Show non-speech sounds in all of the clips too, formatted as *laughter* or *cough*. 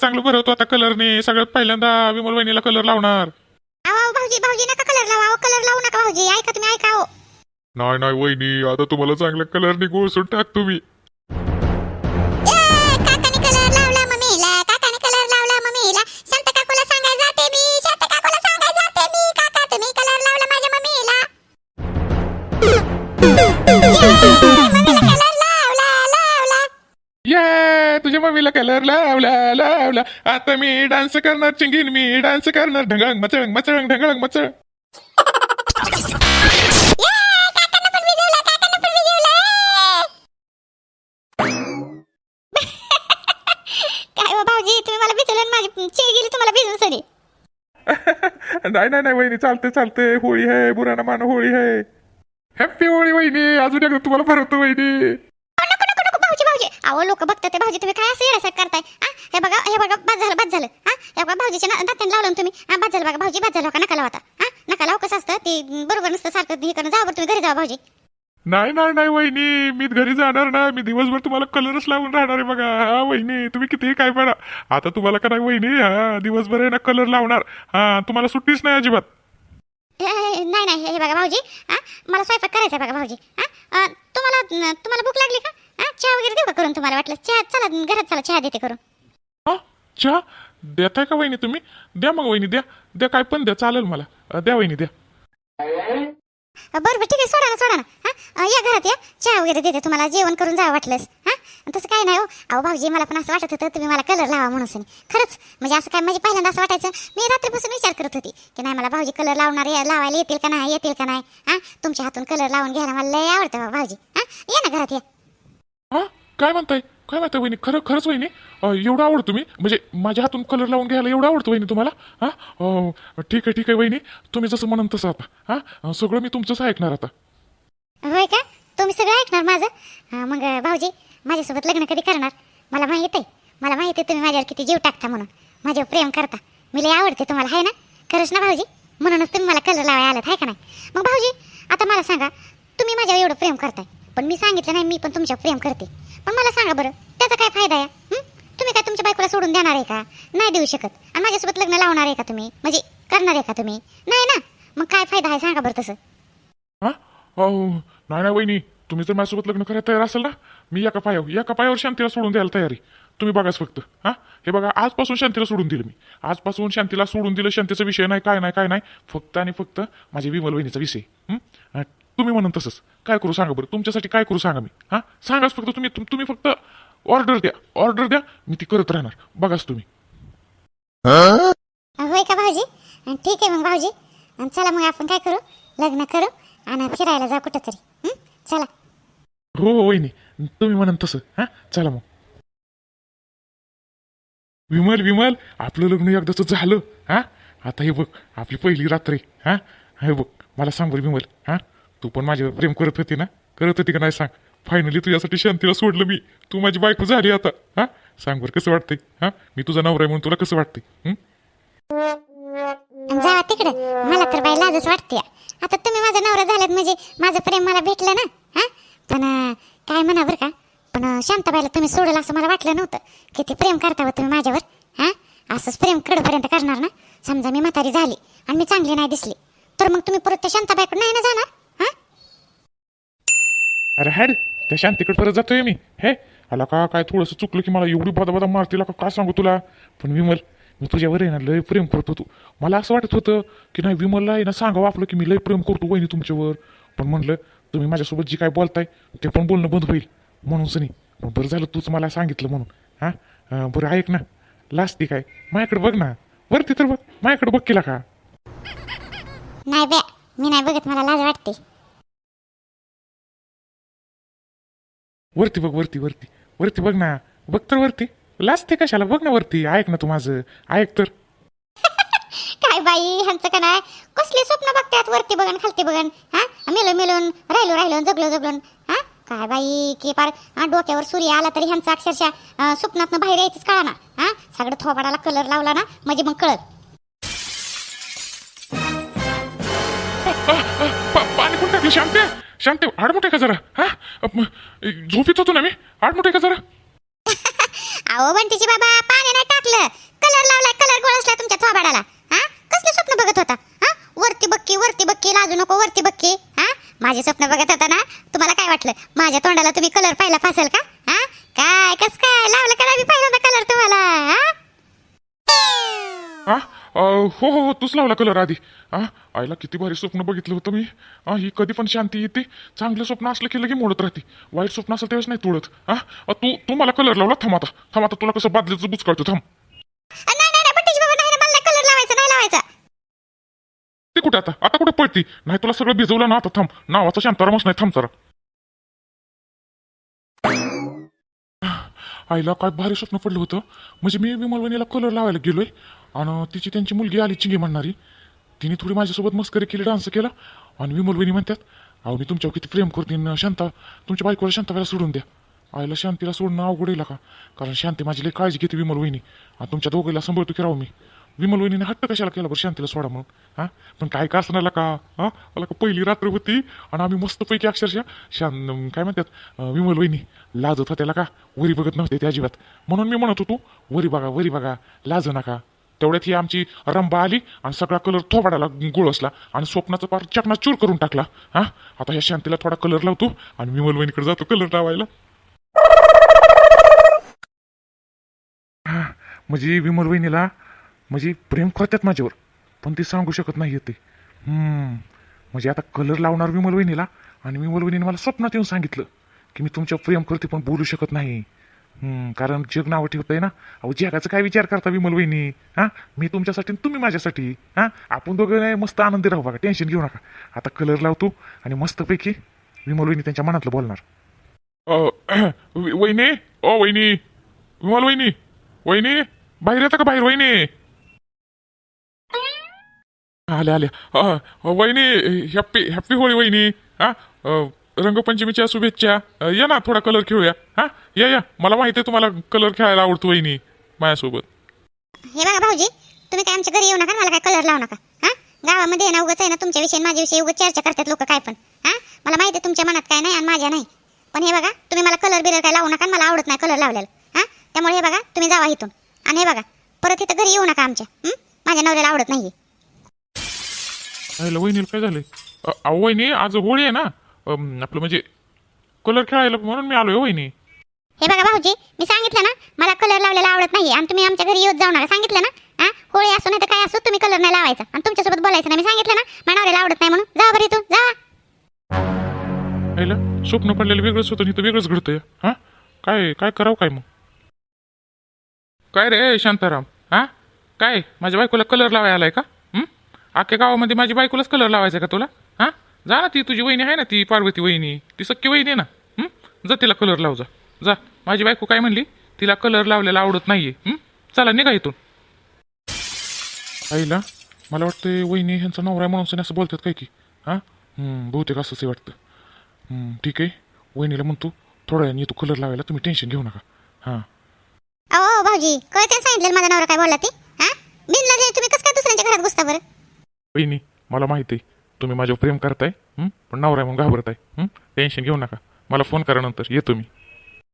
चांगलं भरवतो आता कलरने सगळ्यात पहिल्यांदा विमल वहिनीला कलर लावणार. अहो भाऊजी भाऊजी नका कलर लावा. कलर लावू नका भाऊजी. ऐका तुम्ही ऐका हो नाही नाही वहिनी आता तुम्हाला चांगल्या कलरने गोळसून टाकतो मी. ये तुझ्या मम्मीला कलर लावला लावला. आता मी डान्स करणार चिंगीन मी डान्स करणार. ढंगळंग मचळंग मचळंग ढंगळंग विजवला काय हो भाऊजी तुम्ही मला भिजवलं आणि माझी चिळ गेली तुम्हाला भिजून सरी. नाही नाही नाही वहिनी चालते चालते होळी आहे बुराना मान होळी आहे. हॅपी होळी वहिनी. अजून एकदा तुम्हाला भरवतो वहिनी अहो, नको नको नको भाऊजी भाऊजी अहो लोक बघतात ते भाऊजी तुम्ही काय असं येण्यासारखं करताय? हा हे बघा हे बघा बाद झालं बाद झालं. हा हे बघा भाऊजीच्या ना- दात्यानं लावलं ना तुम्ही. हा बाद झालं बघा भाऊजी बाद झालं हो का नका लावा आता. हा नका लावा कसं असतं? ते बरोबर नसतं सारखं हे करणं. जावं बरं तुम्ही घरी जावा भाऊजी. नाही नाही नाही वहिनी. मी घरी जाणार ना मी दिवसभर तुम्हाला कलरच लावून राहणार आहे बघा. हा वहिनी तुम्ही कितीही काय पडा आता तुम्हाला का नाही वहिनी? हा दिवसभर आहे ना कलर लावणार. हा तुम्हाला सुट्टीच नाही अजिबात. ए, नाही नाही हे बघा भाऊजी. हा मला स्वयंपाक करायचा आहे बघा भाऊजी. हा अं, तुम्हाला तुम्हाला भूक लागली का? हा चहा वगैरे देऊ का करून तुम्हाला? वाटलं चहा चला घरात चला चहा देते करून. हा चहा? देताय का वहिनी तुम्ही? द्या मग वहिनी द्या. द्या काय पण द्या चालेल मला. अ, द्या वहिनी द्या. बरं बरं ठीक आहे सोडा ना सोडा ना. हा या घरात या. चहा वगैरे देते तुम्हाला जेवण करून जावं वाटलंस. हा तसं काय नाही हो. अहो भाऊजी मला पण असं वाटत होतं तुम्ही मला कलर लावा म्हणून सनी. खरंच म्हणजे असं काय म्हणजे पहिल्यांदा असं वाटायचं. मी रात्रीपासून विचार करत होती की नाही मला भाऊजी कलर लावणार या- लावायला येतील का नाही येतील का नाही. हा तुमच्या हातून कलर लावून घ्यायला मला लय आवडतं बा भाऊजी. हा या ना घरात या. हा? काय म्हणताय? काय म्हणताय वहिनी? खरं खरंच वहिनी? एवढं आवडतो तुम्ही म्हणजे माझ्या हातून कलर लावून घ्यायला एवढं आवडतो वहिनी तुम्हाला? हा? अ, ठीक आहे ठीक आहे वहिनी. तुम्ही जसं म्हणून तसं आता हा? अ, सगळं मी तुमचंच ऐकणार आता. होय का? तुम्ही सगळं ऐकणार माझं? हा, मग भाऊजी माझ्यासोबत लग्न कधी करणार? मला माहीत आहे. मला माहीत आहे तुम्ही माझ्यावर किती जीव टाकता म्हणून. माझ्यावर प्रेम करता. मी लय आवडते तुम्हाला आहे ना? खरंच ना भाऊजी? म्हणूनच तुम्ही मला कलर लावायला आलात आहे का नाही? मग भाऊजी आता मला सांगा तुम्ही माझ्यावर एवढं प्रेम करताय. पण मी सांगितलं नाही मी पण तुमच्या प्रेम करते. पण मला सांगा बरं त्याचा काय फायदा आहे? तुम्ही काय तुमच्या बायकोला सोडून देणार आहे का? नाही देऊ शकत. आणि माझ्यासोबत लग्न लावणार आहे का तुम्ही? म्हणजे करणार आहे का तुम्ही? नाही ना? मग काय फायदा आहे सांगा बरं तसं? हा? नाही नाही वहिनी तुम्ही जर माझ्यासोबत लग्न करायला तयार असाल ना मी एका पायावर एका पायावर शांतीला सोडून द्यायला तयारी तुम्ही बघाच फक्त हा? हे बघा आजपासून शांतीला सोडून दिलं मी. आजपासून शांतीला सोडून दिलं शांतीचा विषय नाही काय नाही काय नाही. फक्त आणि फक्त माझ्या विमल वहिनीचा विषय तुम्ही म्हणून तसंच. काय करू सांगा बरं? तुमच्यासाठी काय करू सांगा मी? हा? सांगाच फक्त तुम्ही. तुम- तुम्ही फक्त ऑर्डर द्या. ऑर्डर द्या. मी ती करत राहणार. बघाच तुम्ही. होय का भाऊजी? अं, ठीक आहे मग भाऊजी. अं, चला मग आपण काय करू? लग्न करू आणि फिरायला जाऊ कुठं तरी हं? चला. हो हो वहिनी. तुम्ही म्हणून तसं. हा? चला मग. विमल विमल. आपलं लग्न एकदाच झालं. हा? आता हे बघ. आपली पहिली रात्र आहे. हा? हे बघ. मला सांग बरं विमल. हा? तू पण माझ्यावर प्रेम करत होती ना? करत होती का नाही सांग. फायनली तुझ्यासाठी शांतीला सोडलं मी. तू माझी बायको झाली आता. हा? सांग बरं कसं वाटतंय? हा? मी तुझा नवरा आहे म्हणून तुला कसं वाटतंय? जा जावा तिकडे. मला तर बाई लाजच वाटते. आता तुम्ही माझा नवरा झालात म्हणजे माझं प्रेम मला भेटलं ना? हा? पण अं, काय म्हणा बरं का? पण अं, शांताबाईला तुम्ही सोडेल असं मला वाटलं नव्हतं. किती प्रेम करता बा तुम्ही माझ्यावर? हा? असंच प्रेम कडपर्यंत करणार ना? समजा मी म्हातारी झाली आणि मी चांगली नाही दिसली. तर मग तुम्ही परत त्या शांताबाईकडे नाही ना जाणार? अरे हॅड त्या शांतीकडे परत जातोय मी. हे आला का काय थोडंसं चुकलं की मला एवढी बदा बदा मारतील का काय सांगू तुला? पण विमल मी तुझ्यावर आहे ना लय प्रेम करतो तू मला असं वाटत होतं की नाही विमलला आहे ना सांगावं आपलं की मी लय प्रेम करतो वहिनी तुमच्यावर. पण म्हणलं तुम्ही माझ्यासोबत जी काय बोलताय ते पण बोलणं बंद होईल. म्हणून सनी मग बरं झालं तूच मला सांगितलं म्हणून. हां? बरं ऐक ना. लास्ट ती काय? माझ्याकडे बघ ना. बरं ते तर बघ. माझ्याकडे बघ केला का? नाही बे मी नाही बघत. मला लाज वाटते. वरती बघ वरती वरती. वरती बघ ना. बघ तर वरती. लास्ट ते कशाला? बघ ना वरती. ऐक ना तू माझं. ऐक तर. काय बाई ह्यांचं का नाही? कसले स्वप्न बघतात? वरती बघन खालती बघन. हा? मिळून मिळून राहिलो राहिलो जगलो जगलो हा? काय बाई की पार हा, डोक्यावर सूर्य आला तरी ह्यांचं अक्षरशः अं, स्वप्नातनं बाहेर यायचंच कळा ना हा? सगळं थोबाडाला कलर लावला ना म्हणजे मग कळत पा- पाणी कोण टाकलं? शांते. शांत आडमुठे का जरा? हा? झोपीत होतो ना मी? आडमुठे का जरा? *laughs* अहो बंटीचे बाबा पाणी नाही टाकलं. कलर लावलाय कलर गोळसला तुमच्या थोबाडाला. हा? कसलं स्वप्न बघत होता? हा? वरती बक्की वरती बक्की लाजू नको वरती बक्की. हा? माझे स्वप्न बघत होता ना? तुम्हाला काय वाटलं? माझ्या तोंडाला तुम्ही कलर पाहिला फासल का? हा? काय कस काय? लावलं का मी पाहिला कलर तुम्हाला? हा? हा हो हो तूच लावला कलर आधी. हा आईला किती भारी स्वप्न बघितलं होतं मी. हा ही कधी पण शांती येते. चांगलं स्वप्न असलं की लगे मोडत राहते. वाईट स्वप्न असलं त्यावेळेस नाही तोडत. हा अ, तू तू मला कलर लावला थांब आता. थांब आता तुला कसं बादलीचं बुच काढतो थांब ते कुठे आता? आता कुठे पळती? नाही तुला सगळं भिजवलं ना आता थांब. नावाचा शांतारामच नाही थांब जरा. आईला काय भारी स्वप्न पडलं होतं. म्हणजे मी विमलवणीला कलर लावायला गेलोय. आणि तिची त्यांची मुलगी आली चिंगी म्हणणारी. तिने थोडी माझ्यासोबत मस्करी केली डान्स केला. आणि विमलवणी म्हणतात अहो मी तुमच्यावर किती प्रेम करते शांता. तुमच्या बायकोला शांताबाईला सोडून द्या. आईला शांतीला सोडणं अवघड येईल का? कारण शांती माझी लई काळजी घेते विमल वहिनी. आणि तुमच्या दोघीला सांभाळतो की राहू मी. विमल वहिनीने हट्ट कशाला केला बरं शांतीला सोडा म्हणून? हा? पण काय का असणार का? हा? मला का पहिली रात्र होती आणि आम्ही मस्तपैकी अक्षरशः शां काय म्हणतात विमल वहिनी लाजत होत्याला का वरी बघत नव्हते ते अजिबात. म्हणून मी म्हणत होतो वरी बघा वरी बघा लाज नका. तेवढ्यात ही आमची रंबा आली आणि सगळा कलर थोबाडाला गुळसला आणि स्वप्नाचं पार चकना चूर करून टाकला. हा? आता ह्या शांतीला थोडा कलर लावतो आणि विमल वहिनीकडे जातो कलर लावायला. हा, म्हणजे विमल वहिनीला म्हणजे प्रेम करतात माझ्यावर पण ते सांगू शकत नाही ते हम्म, म्हणजे आता कलर लावणार विमल वहिनीला आणि विमल वहिनीने मला स्वप्नात येऊन सांगितलं की मी तुमच्या प्रेम करते पण बोलू शकत नाही. कारण जग नावं ठेवतंय ना. अहो जगाचा काय विचार करता विमल वहिनी? हा? मी तुमच्यासाठी तुम्ही माझ्यासाठी. हा? आपण दोघं नाही मस्त आनंदी राहू बघा टेन्शन घेऊ नका. आता कलर लावतो आणि मस्तपैकी विमल वहिनी त्यांच्या मनातलं बोलणार. वहिनी? ओ वहिनी? विमल वहिनी? वहिनी? बाहेर येता का बाहेर वहिनी? आल्या आल्या वहिनी हॅप्पी हॅप्पी होळी वहिनी. हा रंगपंचमीच्या शुभेच्छा. या ना थोडा कलर खेळूया. हा? या या. मला माहिती आहे तुम्हाला कलर खेळायला आवडतो वहिनी माझ्यासोबत. हे बघा भाऊजी तुम्ही काय आमच्या घरी येऊ नका मला काय कलर लावू नका. हा? गावामध्ये आहे ना उगाच आहे ना तुमच्याविषयी माझ्याविषयी उगाच चर्चा करतात लोक काय पण. हा? मला माहिती आहे तुमच्या मनात काय नाही आणि माझ्या नाही. पण हे बघा तुम्ही मला कलर बिलर काय लावू नका मला आवडत नाही कलर लावलेला. हा? त्यामुळे हे बघा तुम्ही जावा इथून. आणि हे बघा परत इथं घरी येऊ नका आमच्या. माझ्या नवऱ्याला आवडत नाहीये. राहिलं. वहिनीला काय झालंय? अ, अहो वहिनी आज होळी आहे ना. अम, आपलं म्हणजे कलर खेळायला म्हणून मी आलोय हो, वहिनी. हे बघा भाऊजी मी सांगितलं ना मला कलर लावलेला आवडत नाही आणि तुम्ही आमच्या घरी जाऊ नका सांगितलं ना? हा होळी असो नाही तर काय असो तुम्ही कलर नाही लावायचा. आणि तुमच्यासोबत बोलायचं नाही. मी सांगितलं ना माझ्या नवऱ्याला आवडत नाही म्हणून. जा बरं इथून जा. राहिलं स्वप्न पडलेलं वेगळंच होतं आणि इथं वेगळंच घडतंय. हा? काय काय करावं काय मग? काय रे शांताराम? हा? काय? माझ्या बायकोला कलर लावायला आलाय का? अख्ख्या गावामध्ये माझी बायकोलाच कलर लावायचा का तुला? हा? जा ना ती तुझी वहिनी आहे ना ती पार्वती वहिनी. ती सख्खी वहिनी आहे ना. जा तिला कलर लाव जा. जा. माझी बायको काय म्हणली? तिला कलर लावलेला आवडत नाहीये. हं? चला निघा इथून. आईला मला वाटतं वहिनी ह्यांचा नवरा म्हणून सण असं बोलतात काय की? हा? बहुतेक असंच वाटतं. ठीक आहे. वहिनीला म्हणतो थोड्या वेळाने येतो कलर लावायला तुम्ही टेन्शन घेऊ नका. हां. अहो भाऊजी कळते सांगितलं माझा नवरा काय बोलला ते? हा? बिनला तुम्ही कसं काय दुसऱ्यांच्या घरात घुसता बरं? वहिनी मला माहिती आहे. तुम्ही माझ्यावर प्रेम करताय हं? पण नवरा म्हणून घाबरताय हं? टेन्शन घेऊ नका. मला फोन करा नंतर येतो मी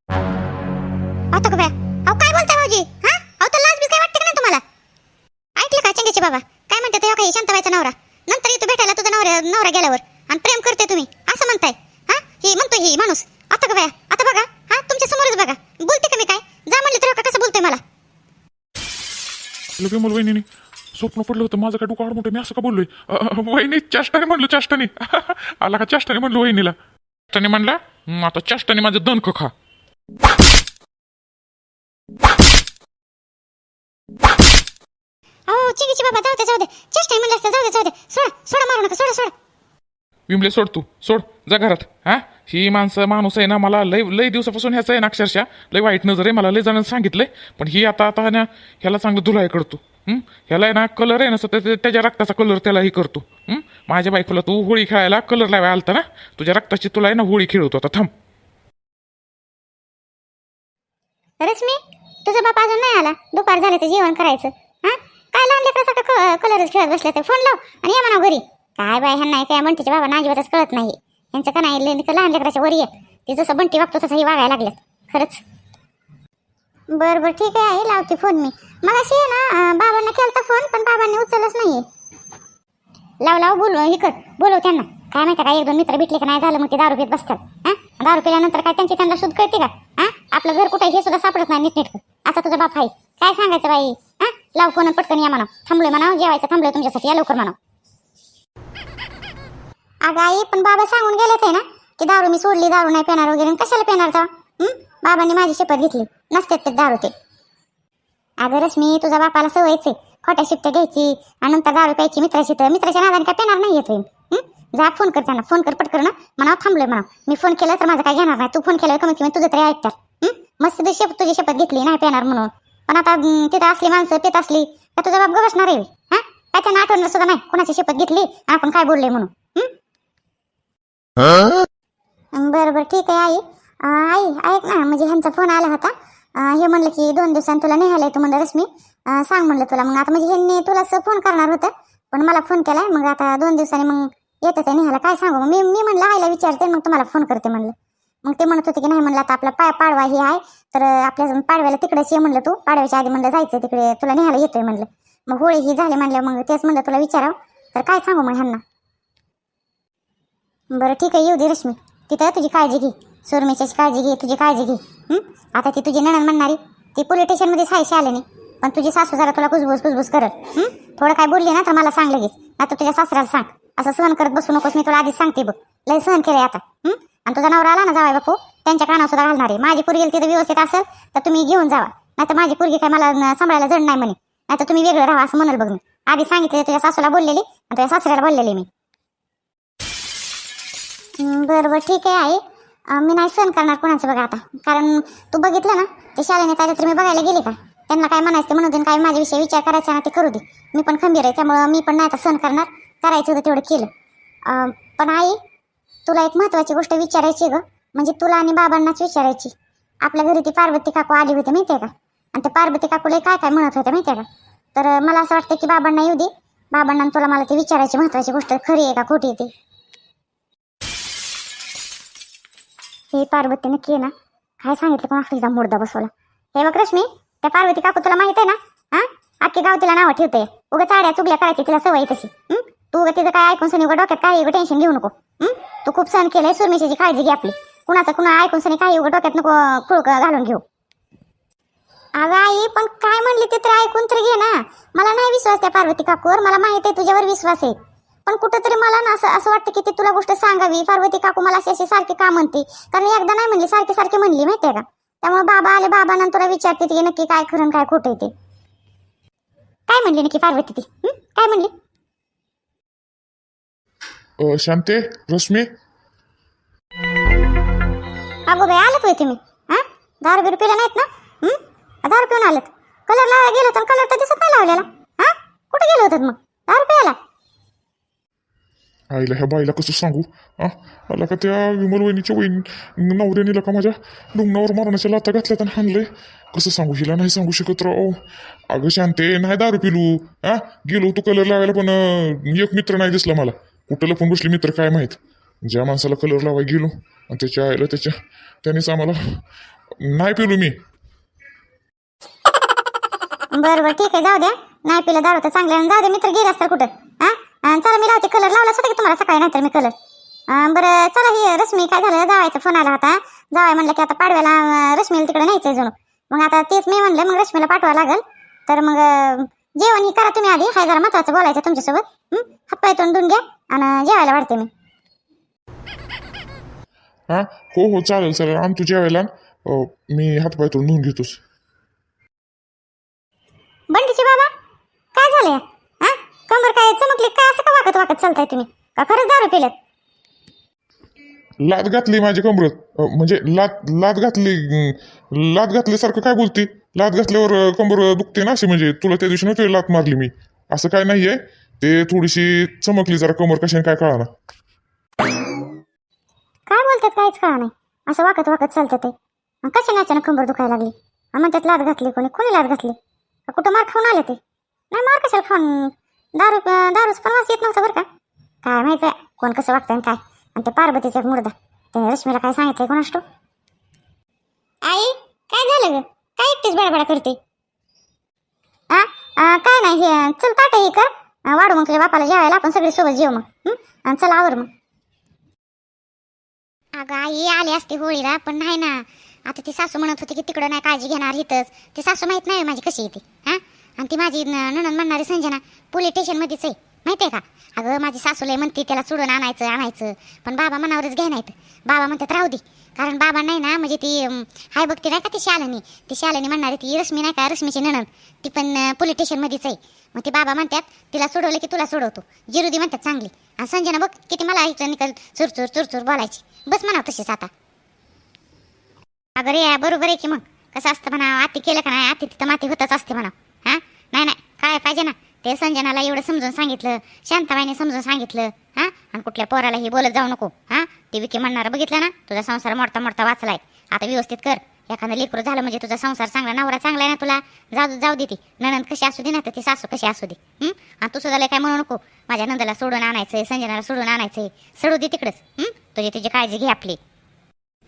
आता का बाया अहो काय बोलताय भाऊजी? हा? अहो तर लाज बी काय वाटते का नाही तुम्हाला? ऐकलं का चंगेची बाबा? काय म्हणते तेव्हा काही नवरा? नंतर येतो भेटायला तुझा नवरा नवरा गेल्यावर. आणि प्रेम करते तुम्ही असं म्हणताय. हा? ही म्हणतो ही माणूस. आता आता बघा हा? तुमच्या समोरच बघा. बोलते का मी काय? जा म्हणले तर कसं बोलतोय मला? लगे स्वप्न पडलं होतं माझं काय डोकं आडमोठं मी असं का बोललोय? वहिनी चाष्टाने म्हणलो चाष्टाने. *laughs* आला का चाष्टाने म्हणलो वहिनीला. चाष्टाने म्हणला आता चाष्टाने माझं दणक खा. अहो चिंगीची बाबा जाऊ दे जाऊ दे. चेष्टा म्हणलं असतं जाऊ दे जाऊ दे. सोडा सोडा मारू नका सोडा सोडा. विमले सोड तू सोड जा घरात. हा? ही माणसं माणूस आहे ना मला लय लय दिवसापासून ह्याचं आहे ना अक्षरशः. लय वाईट नजर आहे मला लय जणांना सांगितलंय. पण ही आता आता ना ह्याला चांगलं धुलाय करतो हं? ह्याला आहे ना कलर आहे ना सतत त्या- त्याच्या रक्ताचा कलर त्यालाही करतो. हं? माझ्या बायकोला तू होळी खेळायला कलर लावायला आलता ना तुझ्या रक्ताची तुला आहे ना होळी खेळवतो आता थांब. रश्मी तुझा बाप अजून नाही आला. दुपार झाले तर जेवण करायचं. हा? काय लहान लेकरासारखं कलरच खेळत बसले तर फोन लाव आणि ये म्हणा घरी. काय बाय ह्यांना काय म्हणते बाबा नाजीवतच कळत नाही. यांचं का नाही ले- लहान लेकराच्या वरी आहे ते जसं बंटी वागतो तसंही वागायला लागलं खरंच. बरं बरं ठीक आहे आई लावते फोन मी. मग अशी आहे ना बाबांना केलता फोन पण बाबांनी उचलच नाहीये. लाव लाव बोलव हे कर बोलव त्यांना. काय माहिती काय एक दोन मित्र भेटले का नाही झालं मग ते दारू पित बसतात. हा दारू पिल्यानंतर काय त्यांची त्यांना शोध कळते का? हा आपलं घर कुठं हे सुद्धा सापडत नाही नीटनेटकं. आता तुझा बाप आहे. काय सांगायचं बाई? हा लाव फोन पटकन या म्हणा थांबलोय म्हणा जेवायचं थांबलोय तुमच्यासाठी. या लवकर म्हणा अगं आई पण बाबा सांगून गेलेत आहे ना की दारू मी सोडली दारू नाही पेणार वगैरे. कशाला पेणार तेव्हा? बाबांनी माझी शपथ घेतली. नसतात ते दारू ते. अगं रश्मी तुझ्या बापाला सवयच आहे खोट्या शिफ्ट घ्यायची आणि नंतर दारू प्यायची मित्राची तर मित्राच्या नादाने काय पिणार नाही येत? जा फोन कर त्यांना. फोन कर पटकर ना म्हणा थांबलोय म्हणा मी फोन केला तर माझं काय घेणार नाही. तू फोन केलं कमीत कमी तुझं तरी ऐकतात. हं? मस्त तुझी शपथ तुझी शपथ घेतली नाही पिणार म्हणून. पण आता तिथं असली माणसं पित असली तर तुझा बाप बसणार आहे. हा? काय त्यांना आठवणार सुद्धा नाही? कोणाची शपथ घेतली आपण काय बोललोय म्हणून? बरं बरं. ठीक आहे आई. आई ऐक ना. म्हणजे ह्यांचा फोन आला होता. हे म्हणलं की दोन दिवसांनी तुला न्यायला येतो म्हणलं रश्मी. सांग म्हणलं तुला. मग आता म्हणजे ह्यांनी तुलाच फोन करणार होतं पण मला फोन केलाय. मग आता दोन दिवसांनी मग येतं ते न्यायला. काय सांगू? मग मी मी म्हणलं आईला विचारते मग तुम्हाला फोन करते म्हणलं. मग ते म्हणत होते की नाही म्हणलं आता आपला पाय पाडवा हे आहे. तर आपल्या पाडव्याला तिकडेच ये म्हणलं तू. पाडव्याच्या आधी म्हणलं जायचं तिकडे. तुला न्यायला येतोय म्हणलं. मग होळी ही झाली म्हणलं मग तेच म्हणलं तुला विचारावं. तर काय सांगू मग ह्यांना? बरं ठीक आहे. येऊ दे रश्मी. तिथं तुझी काळजी घे. सुरमेशाची काळजी घे तुझी काळजी घे. आता ती तुझी नणन म्हणणारी ती पोलीस स्टेशनमध्येच आहे आले नाही. पण तुझी सासू जरा तुला कुजबूस कुसबुस करत थोडं काय बोलली ना तर मला सांग लगेच. आता तुझ्या सासऱ्याला सांग. असं सहन करत बसू नकोस मी तुला आधीच सांगते बघ. लय सहन केलंय आता. आणि तुझा नवरा आला ना जावाय बापू? त्यांच्या कानावर सुद्धा घालणार आहे. माझी पोरगी तिथं व्यवस्थित असेल तर तुम्ही घेऊन जावा. नाही तर माझी पोरगी काय मला सांभाळायला जड नाही म्हणे. नाही तर तुम्ही वेगळं राहा असं म्हणाल बघ मी. आधी सांगितलं तुझ्या सासूला बोललेली आणि तुझ्या सासऱ्याला बोललेली मी. बरं बरं ठीक आहे आई. मी नाही सहन करणार कोणाचं बघा आता. कारण तू बघितलं ना ते शाळेने त्याच्या तर मी बघायला गेले का? त्यांना काय म्हणायचं म्हणून म्हणू काय माझ्याविषयी विचार करायचा ना ते करू दे. मी पण खंबीर आहे त्यामुळं मी पण नाही आता सहन करणार. करायचं होतं तेवढं केलं. पण आई तुला एक महत्त्वाची गोष्ट विचारायची गं. म्हणजे तुला आणि बाबांनाच विचारायची. आपल्या घरी ती पार्वती काकू आली होती माहिती आहे का? आणि त्या पार्वती काकूला काय काय म्हणत होत्या माहिती आहे का? तर मला असं वाटतं की बाबांना येऊ दे. बाबांना तुला मला ती विचारायची महत्त्वाची गोष्ट खरी आहे का खोटी आहे ती? हे पार्वतीनं नक्की ना काय सांगितलं पण आपलीचा मुर्दा बसवला. हे बघ रश्मी त्या पार्वती काकू तुला माहीत आहे ना? हा? अख्खी गाव तिला नावं ठेवते. उगा चाड्या चुगल्या करायची तिला सवय तशी. तू उगा तिचं काय ऐकून सनी उगा डोक्यात काही उगा टेन्शन घेऊ नको. तू खूप सहन केलंय सुरमेशीची काळजी घे आपली. कुणाचं कुणा ऐकून सनी काही उगा डोक्यात नको खुळक घालून घेऊ. अगं आई पण काय म्हणली ते तर ऐकून तर घे ना. मला नाही विश्वास त्या पार्वती काकूवर. मला माहीत आहे तुझ्यावर विश्वास आहे. पण कुठंतरी मला ना असं असं वाटतं की ती तुला गोष्ट सांगावी. पार्वती काकू मला अशी अशी सारखी का म्हणते? कारण एकदा नाही म्हणली सारखी सारखी म्हणली माहितीये का? त्यामुळे बाबा आले बाबांना तुला विचारते ती नक्की काय खरं काय खोटं ते. काय म्हणली नक्की पार्वती ती? काय म्हणली? शांते रश्मी? अगो बाई आलत होय तुम्ही. हा? दारू बिरू पिला नाहीत ना? हं? दारू पिऊन आलेत. कलर लावायला गेलो होतो कलर तर दिसत नाही लावलेला. हा? कुठे गेलो होतात मग? दारू प्यायला आईला ह्या बाईला कसं सांगू? हां आला का त्या विमल वहिनीच्या वहिनी नवऱ्यानीला का माझ्या डोंगणावर मारण्याच्या लाता घातल्यात आणि हाणलंय? कसं सांगू? हिला नाही सांगू शकत राव. अगं शांते नाही दारू पिलू. हां गेलो तू कलर लावायला पण एक मित्र नाही दिसला मला. कुठं लपून बसले मित्र काय माहीत? ज्या माणसाला कलर लावायला गेलो आणि त्याच्या आईला त्याच्या त्यानेच आम्हाला नाही पिलू मी. बरं बरं ठीक आहे जाऊ द्या नाही पिलं दारू तर चांगलं जाऊ दे मित्र गेले असतात कुठं? हा चला मी लावते कलर लावला होता की तुम्हाला सकाळी नाहीतर मी कलर बरं चला ही रश्मी काय झालं? जावायचा फोन आला होता. जावाय म्हणलं की आता पाडव्याला रश्मीला तिकडे न्यायचं जणू मग आता तेच मी म्हणलं मग रश्मीला पाठवा लागल. तर मग जेवण ही करा तुम्ही आधी. हाय जरा महत्वाचं बोलायचं तुमच्यासोबत. हं? हातपाय तोंडून घ्या आणि जेवायला वाढते मी. हा? हो हो चालेल चालेल. आम तू जेवायला मी हातपाय तोडून घेतोस. बंडीचे बाबा काय झालं चमकली काय असं का वाकत वाकत चालताय तुम्ही? का खरंच दारू पिलेत? लात घातली माझ्या कमरत म्हणजे लात लात घातली अं, लात घातल्यासारखं काय बोलती? लात घातल्यावर अं, कंबर दुखते ना अशी म्हणजे? तुला त्या दिवशी नव्हती लात मारली मी. असं काय नाहीये. ते थोडीशी चमकली जरा कमर कशाने काय कळा काय बोलतात काहीच कळा नाही. असं वाकत वाकत चालतं ते. मग कशा अचानक कंबर दुखायला लागली? अन म्हणतात लाद घातली कोणी? कोणी लाद घातली? कुठं मार खाऊन आले ते? नाही मार कशाला खाऊन दारू दारूच पण वास येत नव्हतं बरं का. काय माहीत आहे कोण कसं वागतं आणि काय. आणि ते पार्वतीचा मुर्दा. ते रश्मीला काय सांगितलंय कोण असतो आई काय झालं ग? काय एकटीच बडबड करते? आ? आ, काय नाही हे चल ताट हे कर. आ, वाढू मग तुझ्या बापाला जेवायला. आपण सगळे सोबत जेव मग. हं? आणि चला आवर मग. अगं आई आली असते होळीला पण नाही ना. आता ती सासू म्हणत होती की तिकडं नाही काळजी घेणार इथंच. ती सासू माहीत नाही हो माझी कशी येते हा? आणि ती माझी न- नणंद म्हणणारी संजना पोलीस स्टेशनमध्येच आहे. माहिती आहे का? अगं माझी सासूला म्हणते त्याला सोडून आणायचं आणायचं. पण बाबा मनावरच घ्या नाहीत. बाबा म्हणतात राहू दे. कारण बाबा नाही ना म्हणजे ती हाय बघते नाही का ती शालनी? ती शालनी म्हणणारी ती रश्मी नाही का रश्मीची नणंद? ती पण पोलीस स्टेशनमध्येच आहे. मग ती बाबा म्हणतात तिला सोडवलं की तुला सोडवतो. जिरुदी म्हणतात चांगली. आणि संजना बघ किती मला ऐकलं निकल चुरचूर चुरचूर बोलायची. बस म्हणाव तशीच आता. अगं रे बरोबर आहे की मग? कसं असतं म्हणा आती केलं का नाही? आती तिथं माती होतच असते म्हणा नाही नाही. काय पाहिजे ना? ते संजनाला एवढं समजून सांगितलं. शांताबाईने समजून सांगितलं. हा? आणि कुठल्या पोरालाही बोलत जाऊ नको. हा? ती विकी म्हणणार बघितलं ना? तुझा संसार मोडता मोडता वाचलाय. आता व्यवस्थित कर. एखादं लेकरू झालं म्हणजे तुझा संसार चांगला नवरा चांगला आहे ना तुला? जाऊ जाऊ दे ती. नणंद कशी असू दे ना तर ती सासू कशी असू दे. आणि तू सुद्धा काय म्हणू नको. माझ्या नंदाला सोडून आणायचंय संजनाला सोडून आणायचंय. सोडू दे तिकडंच. तुझी तुझी काळजी घे आपली.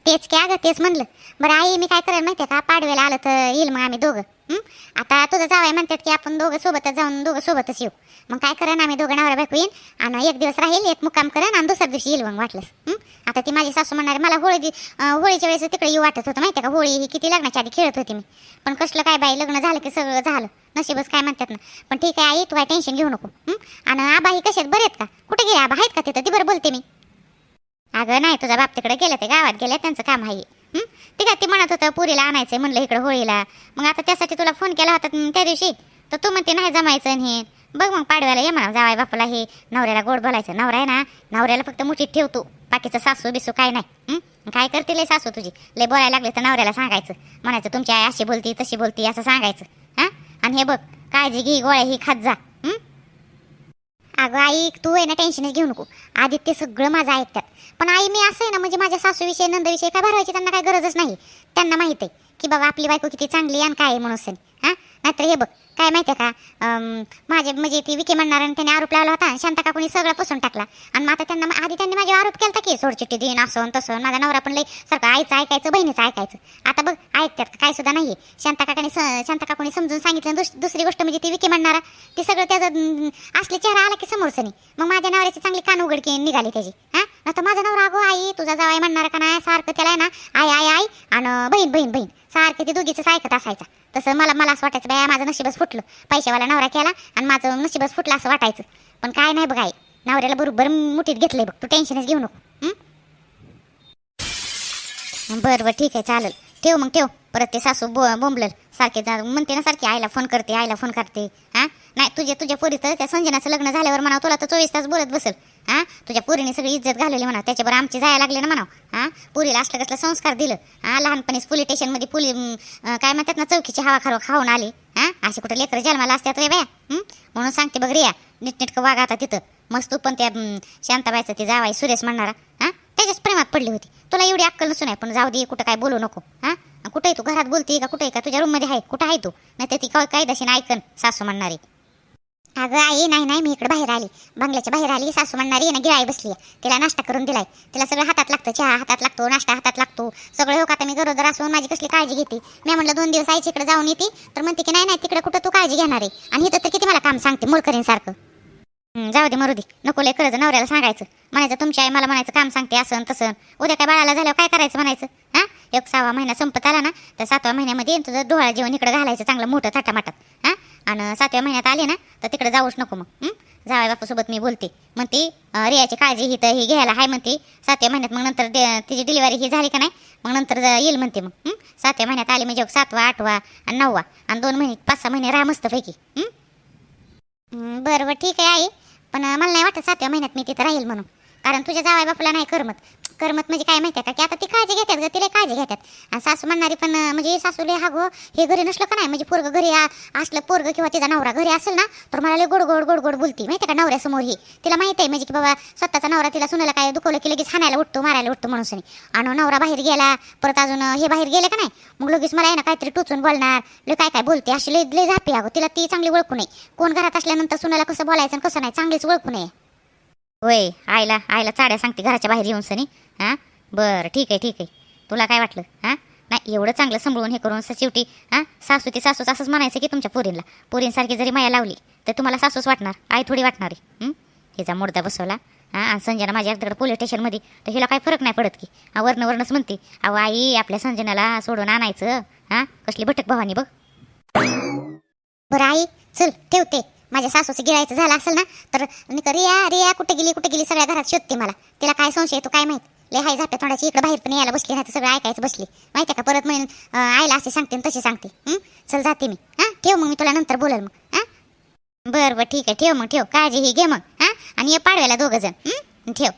तेच की अगं तेच म्हणलं. बरं आई मी काय करेन आहे का? पाडव्याला आलं तर येईल मग आम्ही दोघं. हं? आता तुझं जावाय म्हणतात की आपण दोघं सोबतच जाऊन दोघं सोबतच येऊ. मग काय करेन आम्ही दोघं नवरा बायको येईन आणि एक दिवस राहील एक मुक्काम करेन आणि दुसऱ्या दिवशी येईल मग वाटलंस. हं? आता ती माझी सासू म्हणणार मला होळी अं, होळीच्या वेळेस तिकडे येऊ वाटत होतं माहितीये का? होळी ही किती लग्नाच्या आधी खेळत होती मी. पण कसलं काय बाई लग्न झालं की सगळं झालं. नशीबच काय म्हणतात ना. पण ठीक आहे आई तू काय टेन्शन घेऊ नको. हं? आणि आबा ही कशात बरे आहेत का? कुठे गेले? आबा आहेत का तिथं? ती बरं बोलते मी. अगं नाही तुझा बाप तिकडे गेले ते गावात गेले त्यांचं काम आहे. हं? ते काय ती म्हणत होतं पुरीला आणायचंय म्हणलं इकडं होळीला. मग आता त्यासाठी तुला फोन केला होता त्या दिवशी? तर तू म्हणते नाही जमायचं हे बघ मग पाडव्याला ये म्हणा जावाय बापाला हे नवऱ्याला गोड बोलायचं. नवरा आहे ना नवऱ्याला फक्त मुठीत ठेवतो. बाकीचं सासू बिसू काय नाही. काय करते लय सासू तुझी? लय बोलायला लागले तर नवऱ्याला सांगायचं. म्हणायचं तुमची आई अशी बोलती तशी बोलती असं सांगायचं. हा? आणि हे बघ काळजी घे गोळ्या ही खात जा. अगं आई तू आहे ना टेन्शनच घेऊ नको. आदित्य सगळं माझं ऐकतात. पण आई मी असं आहे ना म्हणजे माझ्या सासूविषयी नंदविषयी काय भरवायची त्यांना काय गरजच नाही. त्यांना माहीत आहे की बाबा आपली बायको किती चांगली आणि काय आहे म्हणून सनी हां? नाहीतर हे बघ काय माहिती आहे का माझे म्हणजे ती विके म्हणणार आणि त्याने आरोप लावला होता शांता काकूनी सगळं पुसून टाकला. आणि मग आता त्यांना आधी त्यांनी माझे आरोप केला की सोडचिट्टी देईन असं आणि तसं माझा नवरा पण लई सारखं आईचं ऐकायचं बहिणीचं ऐकायचं. आता बघ ऐकतात काय सुद्धा नाही शांता काकाने स- शांता काकूनी समजून सांगितलं दुस- दुसरी गोष्ट म्हणजे ती विके म्हणणारा ती सगळं त्याचा असले चेहरा आला की समोरसनी मग माझ्या नवऱ्याची चांगली कान उघडकी निघाली त्याची हां? आता माझा नवरा अगो आई तुझा जावाय म्हणणार का नाही सारखं त्याला आहे ना आई आई आई आणि बहीण बहीण बहीण. सारखं ते दोघीच ऐकत असायचा. तसं मला मला असं वाटायचं बाया माझं नशीबच फुटलं. पैशावाला नवरा केला आणि माझं नशीबच फुटलं असं वाटायचं. पण काय नाही बघ आई नवऱ्याला बरोबर मुठीत घेतलंय बघ तू टेन्शनच घेऊ नको बरं बरं ठीक आहे चालेल. ठेव मग ठेव. परत ते सासू बो बोंबलल सारखे जा- म्हणते ना सारखी आईला फोन करते आईला फोन करते. हा? नाही तुझ्या तुझ्या तर त्या संजनाचं लग्न झाल्यावर म्हणा तुला तर चोवीस तास बोलत बसल. हा? तुझ्या पुरीने सगळी इज्जत घालवली म्हणा त्याच्यावर आमची जायला लागले ना म्हणा हां? पुरीला असलं कसलं संस्कार दिलं. हां? लहानपणीच पोलीस स्टेशनमध्ये पुली काय म्हणतात ना चौकीची हवा खारो खाऊन आली. हां? असे कुठं लेकरं जन्माला असतात रे बाया. म्हणून सांगते बघ रिया नीटनेटकं वागा आता तिथं. मस्त तू पण त्या शांताबाईचं ते जावाई सुरेश म्हणणारा. हां? त्याच्याच प्रेमात पडली होती. तुला एवढी अक्कल नसून आहे पण जाऊ दे कुठं काय बोलू नको. हा? कुठे तू घरात बोलते का कुठे का? तुझ्या रूममध्ये आहे कुठं आहे तू? नाही तर ती काय कायदाशीन ऐकन सासू म्हणणारी. अगं आई नाही नाही मी इकडे बाहेर आली. बंगल्याच्या बाहेर आली. सासू म्हणणारी ना गिळाई बसली तिला नाश्ता करून दिलाय. तिला सगळं हातात लागतं. चहा हातात लागतो नाश्ता हातात लागतो. सगळं हो का? आता मी गरोदर असून माझी कसली काळजी घेते? मी म्हणलं दोन दिवस आईची इकडे जाऊन येते. तर म्हणते की नाही नाही तिकडे कुठं तू काळजी घेणार आहे? आणि इथं तर किती मला काम सांगते मोलकरीन सारखं जाऊ दे मरू दे. नको लय करायचं नवऱ्याला सांगायचं. म्हणायचं तुमची आई मला म्हणायचं काम सांगते असं तसं. उद्या काय बाळाला झाल्यावर काय करायचं म्हणायचं? हां? एक सहावा महिना संपत आला ना तर सातव्या महिन्यामध्ये तुझं डोळा जेवण इकडे घालायचं चांगलं मोठं थाटामाटात. हां? आणि सातव्या महिन्यात आले ना तर तिकडे जाऊच नको मग हं? बापूसोबत मी बोलते. म्हणते ती रियाची काळजी ही तर ही घ्यायला हाय म्हणते. सातव्या महिन्यात मग नंतर दे- तिची डिलिव्हरी ही झाली का नाही मग नंतर येईल म्हणते मग सातव्या महिन्यात आली म्हणजे सातवा आठवा आणि नववा आणि दोन महिने पाच सहा महिने राहा मस्तपैकी बरं बरं ठीक आहे आई. पण मला नाही वाटत सातव्या महिन्यात मी तिथं राहील म्हणून. कारण तुझ्या जावाय बापूला नाही करमत. करमत म्हणजे काय माहिती आहे का? की आता ती काळजी घेतात ग तिला काळजी घेतात. आणि सासू म्हणणारी पण म्हणजे सासूले हा गो हे घरी नसलं का नाही? म्हणजे पोरग घरी असलं पोरग किंवा तिचा नवरा घरी असेल ना तर मला गोड गोड गोड गोड बोलती. माहिती आहे का नवऱ्यासमोर ही? तिला माहिती आहे म्हणजे की बाबा स्वतःचा नवरा तिला सुनाला काय दुखवलं की लगेच हाणायला उठतो मारायला उठतो म्हणून सनी. आणि नवरा बाहेर गेला परत अजून हे बाहेर गेले का नाही? मग लगेच मला आहे ना काहीतरी टोचून बोलणार लय काय काय बोलते अशी लय लय झापी अगो. तिला ती चांगली ओळखू नये. कोण घरात असल्यानंतर सुनाला कसं बोलायचं आणि कसं नाही चांगलीच ओळखू नये. होय आईला आईला चाड्या सांगते घराच्या बाहेर येऊन सनी. हां? बरं ठीक आहे ठीक आहे. तुला काय वाटलं? हां? नाही एवढं चांगलं सांभाळून हे करून शेवटी हां? सासू ते सासूच असंच म्हणायचं की तुमच्या पोरींला. पोरींसारखी जरी माया लावली तर तुम्हाला सासूच वाटणार? आई थोडी वाटणार आहे हिचा मुर्दा बसवला हां? आणि संजना माझ्या अर्धकडे पोलीस स्टेशनमध्ये तर हिला काही फरक नाही पडत की? हा वरनं म्हणते अहो आई आपल्या संजनाला सोडून आणायचं हां? कसली भटक भवानी बघ. बरं आई चल ठेवते. माझ्या सासूचं गिळायचं झालं असेल ना तर निका रिया रिया कुठे गेली कुठे गेली? सगळ्या घरात शोधते मला. तिला काय संशय येतो काय माहीत? लय हाय झाप्या थोड्याशी इकडे बाहेर पण यायला बसली नाही सगळं ऐकायचं बसली. माहिती का परत म्हणून आयला आईला असे सांगते आणि तसे सांगते. चल जाते मी. हां? ठेव मग मी तुला नंतर बोलेल मग. हां? बरं बरं ठीक आहे. ठेव मग ठेव. काळजी ही घे मग. हां? आणि ये पाडव्याला दोघं जण. ठेव.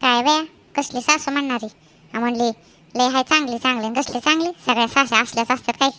काय बया कसली सासू म्हणणारी? हा म्हणली लय हाय चांगली चांगली कसले कसली चांगली? सगळ्या सासा असल्याच असतात काय